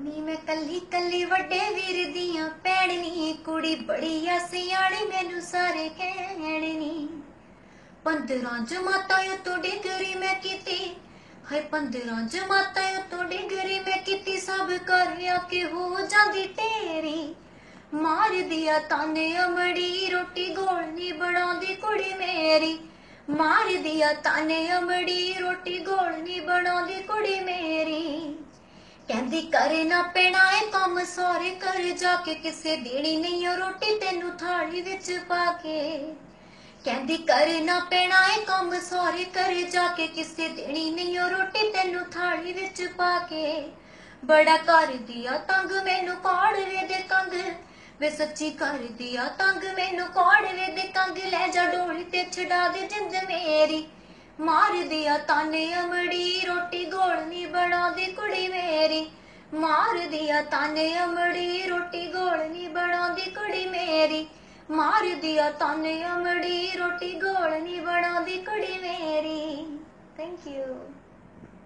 ਨੀ ਮੈਂ ਕੱਲੀ ਕੱਲੀ ਵੱਡੇ ਵੀਰ ਦੀਆਂ ਪੈੜਨੀ ਕੁੜੀ ਬੜੀ ਆ, ਸਿਆਣੀ ਮੈਨੂੰ ਸਾਰੇ ਕਹਿਣਨੀ। ਪੰਦਰਾਂ ਜਮਾਤਾਂ ਤੋਂ ਡਿਗਰੀ ਮੈਂ ਕੀਤੀ, ਹਾਏ ਪੰਦਰਾਂ ਜਮਾਤਾਂ ਤੋਂ ਡਿਗਰੀ ਮੈਂ ਕੀਤੀ, ਸਭ ਕਰਿਆ ਕਿ ਹੋ ਜਾਂਦੀ ਤੇਰੀ ਮਾਰਦੀ ਆ ਤਾਨੇ ਅਮੜੀ, ਰੋਟੀ ਗੋਲ ਨਹੀਂ ਬਣਾਉਂਦੀ ਕੁੜੀ ਮੇਰੀ। ਮਾਰਦੀ ਆ ਤਾਨੇ ਅਮੜੀ, ਰੋਟੀ ਗੋਲ ਨਹੀਂ ਬਣਾਉਂਦੀ ਕੁੜੀ ਮੇਰੀ। ਕਹਿੰਦੀ, ਕਰੇ ਨਾ ਪੈਣਾ ਏ ਕੰਮ ਸਾਰੇ ਕਰ ਜਾ ਕੇ ਕਿਸੇ ਦੇਣੀ ਨਹੀਂ, ਉਹ ਰੋਟੀ ਤੈਨੂੰ ਥਾਲੀ ਵਿੱਚ ਪਾ ਕੇ। ਕਹਿੰਦੀ, ਕਰੇ ਨਾ ਪੈਣਾ ਏ ਕੰਮ ਸੋਰੇ ਕਰ ਜਾ ਕੇ ਕਿਸੇ ਦੇਣੀ ਨਹੀਂ, ਉਹ ਰੋਟੀ ਤੈਨੂੰ ਥਾਲੀ ਵਿੱਚ ਪਾ ਕੇ। ਬੜਾ ਕਰਦੀ ਆ ਤੰਗ, ਮੈਨੂੰ ਕੋੜਵੇ ਦੇ ਕੰਗ। ਵੇ ਸੱਚੀ ਕਰਦੀ ਆ ਤੰਗ, ਮੈਨੂੰ ਕੋੜਵੇ ਦੇ ਕੰਗ। ਲੈ ਜਾ ਡੋਲੀ ਤੇ ਛਡਾ ਦੇ ਜਿੰਦ ਮੇਰੀ। ਮਾਰਦੀ ਆ ਤਾਨੇ ਅਮੜੀ, ਰੋਟੀ ਗੋਲ ਨਹੀਂ ਬਣਾਉਂਦੀ ਕੁੜੀ ਮੇਰੀ। ਮਾਰਦੀ ਆ ਤਾਨੇ ਅਮੜੀ, ਰੋਟੀ ਗੋਲ ਨਹੀਂ ਬਣਾਉਂਦੀ ਕੁੜੀ ਮੇਰੀ। ਮਾਰਦੀ ਆ ਤਾਨੇ ਅਮੜੀ, ਰੋਟੀ ਗੋਲ ਨਹੀਂ ਬਣਾਉਂਦੀ ਕੁੜੀ ਮੇਰੀ। Thank you